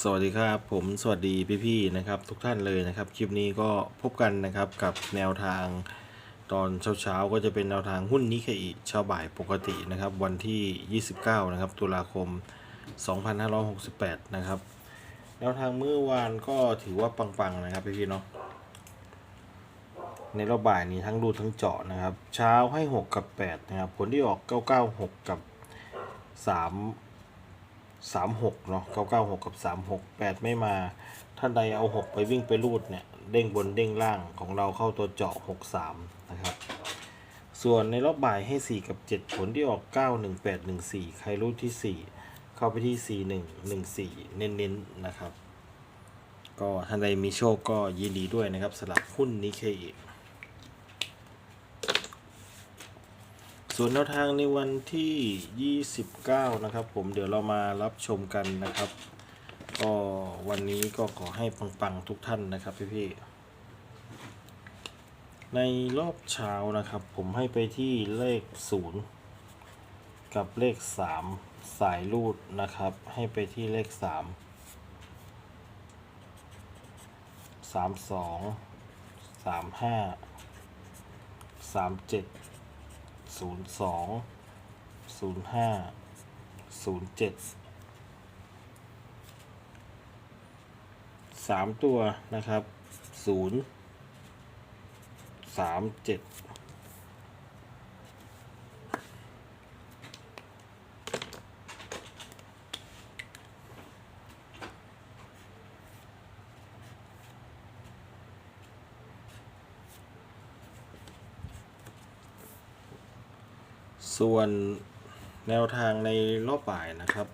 สวัสดีครับผมสวัสดีพี่ๆนะครับ ทุกท่านเลยนะครับ คลิปนี้ก็พบกันนะครับกับแนวทางตอนเช้าๆก็จะเป็นแนวทางหุ้นนิเคอิเช้าบ่ายปกตินะครับ วันที่ 29 นะครับ ตุลาคม 2568 นะครับ แนวทางเมื่อวานก็ถือว่าปังๆนะครับพี่ๆเนาะในรอบบ่ายนี้ทั้งดูทั้งเจาะนะครับ เช้าให้ 6 กับ 8 นะครับ ผลที่ออก 996 กับ 3 สามหกเนาะเก้าเก้าหกกับสามหกแปดไม่มา ท่านใดเอาหกไปวิ่งไปรูดเนี่ย เด้งบนเด้งล่างของเราเข้าตัวเจาะหกสามนะครับ ส่วนในรอบบ่ายให้สี่กับเจ็ดผลที่ออกเก้าหนึ่งแปดหนึ่งสี่ใครรูดที่สี่เข้าไปที่สี่หนึ่งหนึ่งสี่เน้นๆนะครับ ก็ท่านใดมีโชคก็ยินดีด้วยนะครับสำหรับหุ้นนิเคอิ ส่วนแนวทางในวันที่ 29 นะครับ ผมเดี๋ยวเรามารับชมกันนะครับ ก็วันนี้ก็ขอให้ปังๆทุกท่านนะครับ พี่ๆในรอบเช้านะครับ ผมให้ไปที่เลข 0 กับเลข 3 สายรูดนะครับ ให้ไปที่เลข 3 32 35 37 ศูนย์สองศูนย์ห้าศูนย์เจ็ดสามตัวนะครับศูนย์สามเจ็ด ส่วนแนวทางในรอบบ่ายนะครับ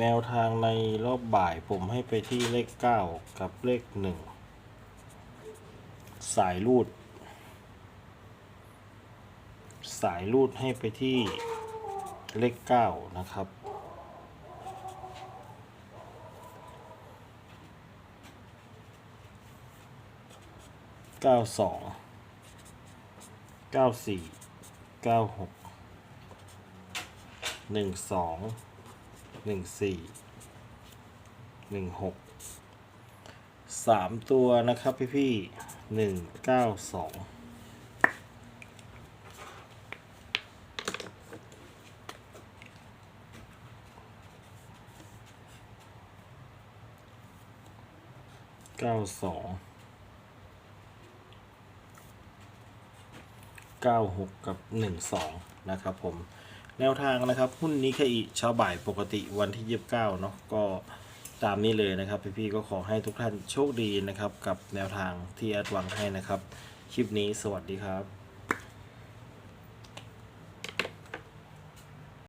แนวทางในรอบบ่ายผมให้ไปที่เลข 9 กับเลข 1 สายรูด สายรูดให้ไปที่เลข 9 นะครับ เก้าสองเก้าสี่เก้าหกหนึ่งสองหนึ่งสี่หนึ่งหกสามตัวนะครับพี่พี่หนึ่งเก้าสองเก้าสอง 96 กับ 12 นะครับผม แนวทางนะครับ หุ้นนี้คอีเช้าบ่ายปกติวันที่ 29 เนาะก็ตามนี้เลยนะครับ พี่ๆก็ขอให้ทุกท่านโชคดีนะครับ กับแนวทางที่แอดวางให้นะครับ คลิปนี้สวัสดีครับ